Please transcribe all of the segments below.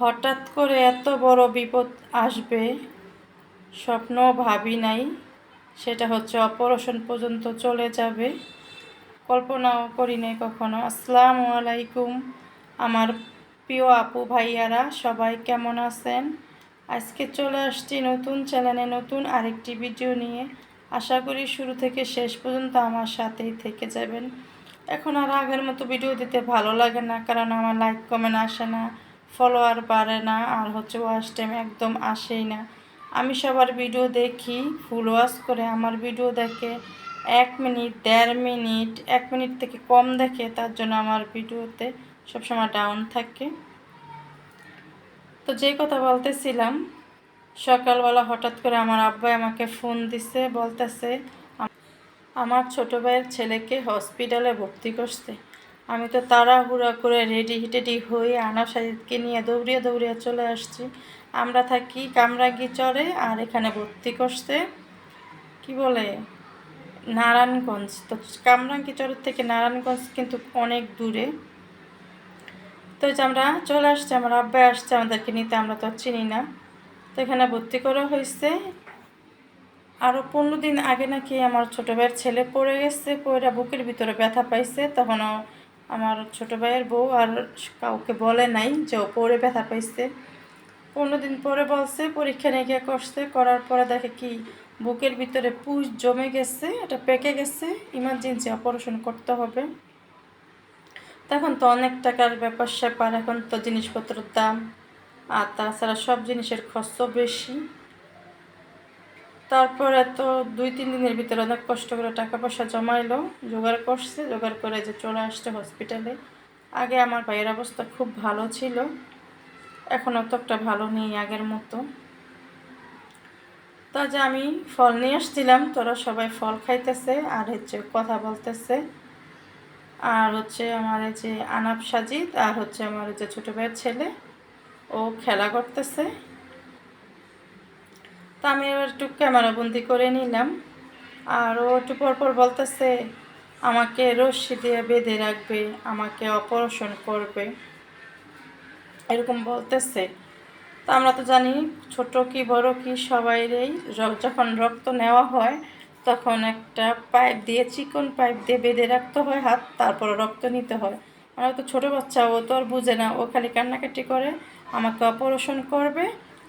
হঠাৎ করে এত বড় বিপদ আসবে, স্বপ্ন ভাবি নাই, সেটা হচ্ছে অপারেশন পর্যন্ত চলে যাবে। কল্পনাও করি নাই কখনো। আসসালামু আলাইকুম, আমার প্রিয় আপু ভাইয়ারা, সবাই কেমন আছেন? আজকে চলে আসছি নতুন চ্যানেলে নতুন আরেকটি ভিডিও নিয়ে। আশা করি শুরু থেকে শেষ পর্যন্ত আমার সাথেই থেকে যাবেন। এখন আর আগের মতো ভিডিও দিতে ভালো লাগে না, কারণ আমার লাইক কমেন্ট আসে না। ফলোয়ার বাড়ে না, আর হচ্ছে ওয়াচ টাইম একদম আসেই না। আমি সবার ভিডিও দেখি ফুল ওয়াশ করে আমার ভিডিও দেখে, এক মিনিট, দেড় মিনিট, এক মিনিট থেকে কম দেখে, তার জন্য আমার ভিডিওতে সবসময় ডাউন থাকে। তো যে কথা বলতেছিলাম, সকালবেলা হঠাৎ করে আমার আব্বাই আমাকে ফোন দিছে, বলতেছে আমার ছোটো ভাইয়ের ছেলেকে হসপিটালে ভর্তি করছে। আমি তো তাড়াহুড়া করে রেডি টেডি হয়ে আনা সাজিদকে নিয়ে দৌড়িয়ে দৌড়িয়ে চলে আসছি। আমরা থাকি কামরাঙ্গি চরে আর এখানে ভর্তি করছে। কি বলে? নারায়ণগঞ্জ। তো কামরাঙ্গি চরের থেকে নারায়ণগঞ্জ কিন্তু অনেক দূরে। তো যে আমরা চলে আসছি, আমার আব্বাই আসছে আমাদেরকে নিতে, আমরা তো চিনি না। তো এখানে ভর্তি করা হয়েছে। আরও পনেরো দিন আগে নাকি আমার ছোটো ভাইয়ের ছেলে পড়ে গেছে, পড়ে বুকের ভিতরে ব্যথা পাইছে, তখনও আমার ছোটো ভাইয়ের বউ আর কাউকে বলে নাই যে ও পড়ে ব্যথা পাইছে। পনেরো দিন পরে বলছে, পরীক্ষা নিরীক্ষা করছে, করার পরে দেখে কি বুকের ভিতরে পুষ জমে গেছে, এটা পেকে গেছে ইমার্জেন্সি অপারেশন করতে হবে। তখন তো অনেক টাকার ব্যাপার স্যাপার, এখন তো জিনিসপত্রের দাম, আর তাছাড়া সব জিনিসের খরচ বেশি। তারপরে এত দুই, তিন দিনের ভিতরে অনেক কষ্ট করে টাকা পয়সা জমাইলো, জোগাড় করছে, জোগাড় করে যে চলে আসছে হসপিটালে আগে আমার ভাইয়ের অবস্থা খুব ভালো ছিল, এখন অতটা ভালো নেই আগের মতো। তা যে আমি ফল নিয়ে আসছিলাম, তোরা সবাই ফল খাইতেছে, আর হচ্ছে কথা বলতেছে। আর হচ্ছে আমার যে আনাপ সাজিদ, আর হচ্ছে আমার যে ছোটো ভাইয়ের ছেলে, ও খেলা করতেছে। তা আমি এবার একটু ক্যামেরা বন্দি করে নিলাম। আর ও একটু পরপর বলতেছে, আমাকে রশ্মি দিয়ে বেঁধে রাখবে, আমাকে অপারেশন করবে। এরকম বলতেছে। তা আমরা তো জানি ছোট কি বড় কি সবাইরেই যখন রক্ত নেওয়া হয়, তখন একটা পাইপ দিয়ে, চিকন পাইপ দিয়ে বেঁধে রাখতে হয় হাত, তারপর রক্ত নিতে হয়। আমরা তো ছোটো বাচ্চা, ও তো আর বুঝে না। ও খালি কান্নাকাটি করে, আমাকে অপারেশন করবে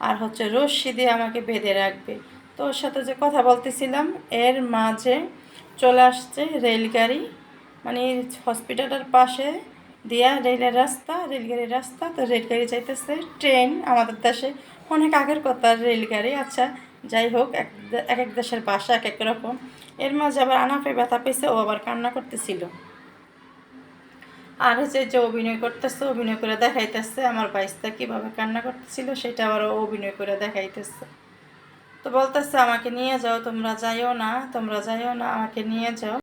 আর হচ্ছে রশ্মি দিয়ে আমাকে বেঁধে রাখবে। তো ওর সাথে যে কথা বলতেছিলাম, এর মাঝে চলে আসছে রেলগাড়ি। মানে হসপিটালের পাশে দিয়া রেলের রাস্তা, রেলগাড়ির রাস্তা, তো রেলগাড়ি যাইতেছে, ট্রেন আমাদের দেশে। অনেক আগের কথা রেলগাড়ি আচ্ছা যাই হোক, এক এক দেশের ভাষা এক এক রকম। এর মাঝে আবার আনাফে ব্যথা পেয়েছে, ও আবার কান্না করতেছিল। আর হচ্ছে যে অভিনয় করতেছে, অভিনয় করে দেখাইতেছে, আমার বাইসটা কীভাবে কান্না করতেছিল, সেটা আবার অভিনয় করে দেখাইতেছে। তো বলতেছে, আমাকে নিয়ে যাও, তোমরা যাইও না, তোমরা যাইও না, আমাকে নিয়ে যাও।